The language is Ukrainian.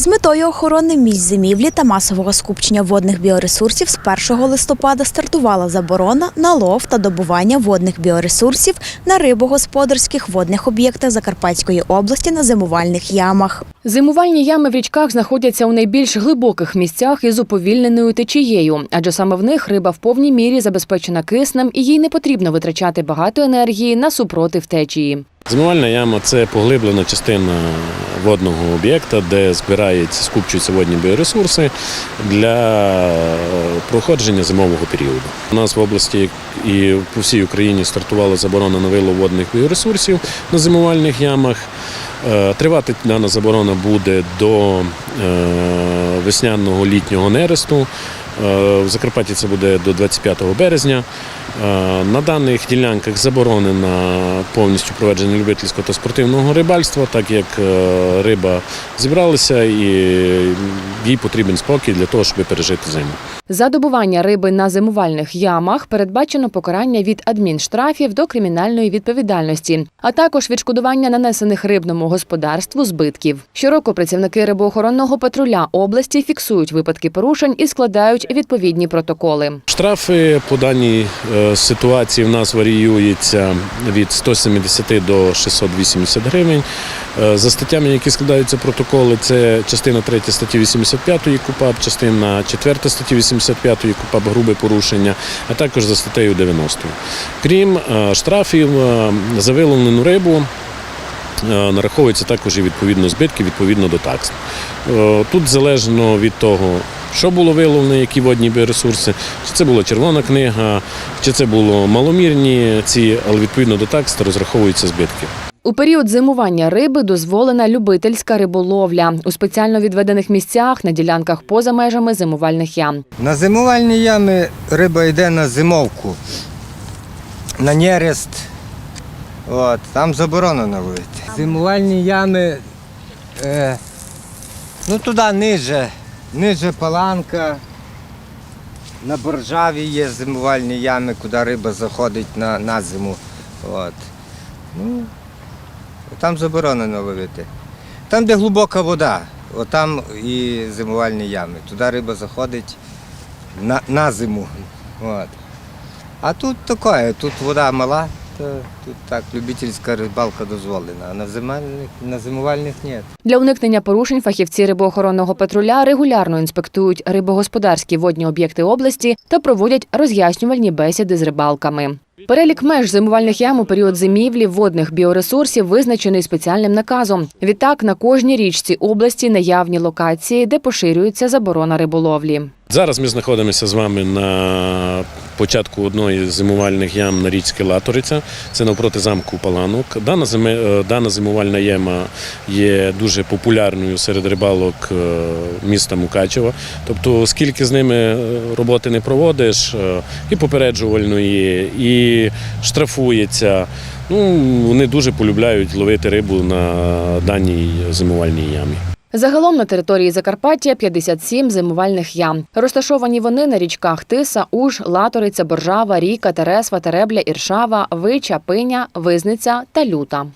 З метою охорони місць зимівлі та масового скупчення водних біоресурсів з 1 листопада стартувала заборона на лов та добування водних біоресурсів на рибогосподарських водних об'єктах Закарпатської області на зимувальних ямах. Зимувальні ями в річках знаходяться у найбільш глибоких місцях із уповільненою течією, адже саме в них риба в повній мірі забезпечена киснем і їй не потрібно витрачати багато енергії на супротив течії. Зимувальна яма це поглиблена частина водного об'єкта, де збираються, скупчуються водні біоресурси для е, проходження зимового періоду. У нас в області і по всій Україні стартувала заборона на вилов водних біоресурсів на зимувальних ямах. Е, Тривати дана заборона буде до е, весняного літнього нересту. В Закарпатті це буде до 25 березня. Е, На даних ділянках заборонено повністю проведення любительського та спортивного рибальства, так як е, риба зібралася і їй потрібен спокій для того, щоб пережити зиму. За добування риби на зимувальних ямах передбачено покарання від адмінштрафів до кримінальної відповідальності, а також відшкодування нанесених рибному господарству збитків. Щороку працівники рибоохоронного патруля області фіксують випадки порушень і складають відповідні протоколи. Штрафи по даній е, ситуації в нас варіюється від 170 до 680 гривень. Е, За статтями, які складаються протоколи, це частина 3 статті 85 КУПАП, частина 4 статті 85 КУПАП грубе порушення, а також за статтею 90. Крім е, штрафів е, за виловлену рибу. Е, Нараховуються також і відповідно збитки відповідно до такс. Е, Тут залежно від того, що було виловлено, які водні біоресурси, чи це була червона книга, чи це було маломірні ці, але відповідно до такс розраховуються збитки. У період зимування риби дозволена любительська риболовля у спеціально відведених місцях на ділянках поза межами зимувальних ям. На зимувальні ями риба йде на зимовку, на нерест. От, там заборонено ловити. Зимувальні ями, е, ну туди ниже, ниже паланка. На боржаві є зимувальні ями, куди риба заходить на, на зиму. От. Ну, там заборонено ловити. Там, де глибока вода, отам і зимувальні ями. Туди риба заходить на, на зиму. От. А тут таке, тут вода мала, то тут так, любительська рибалка дозволена, а на, зимальних, на зимувальних ні. Для уникнення порушень фахівці рибоохоронного патруля регулярно інспектують рибогосподарські водні об'єкти області та проводять роз'яснювальні бесіди з рибалками. Перелік меж зимувальних ям у період зимівлі водних біоресурсів визначений спеціальним наказом. Відтак на кожній річці області наявні локації, де поширюється заборона риболовлі. Зараз ми знаходимося з вами на початку одної з зимувальних ям на річці Латориця. Це навпроти замку Паланок. Дана, е, дана зимувальна яма є дуже популярною серед рибалок е, міста Мукачева. Тобто, скільки з ними е, роботи не проводиш, і попереджувальної, і штрафується. Ну, вони дуже полюбляють ловити рибу на даній зимувальній ямі. Загалом на території Закарпаття 57 зимувальних ям. Розташовані вони на річках Тиса, Уж, Латориця, Боржава, Ріка, Тересва, Теребля, Іршава, Вича, Пиня, Визниця та Люта.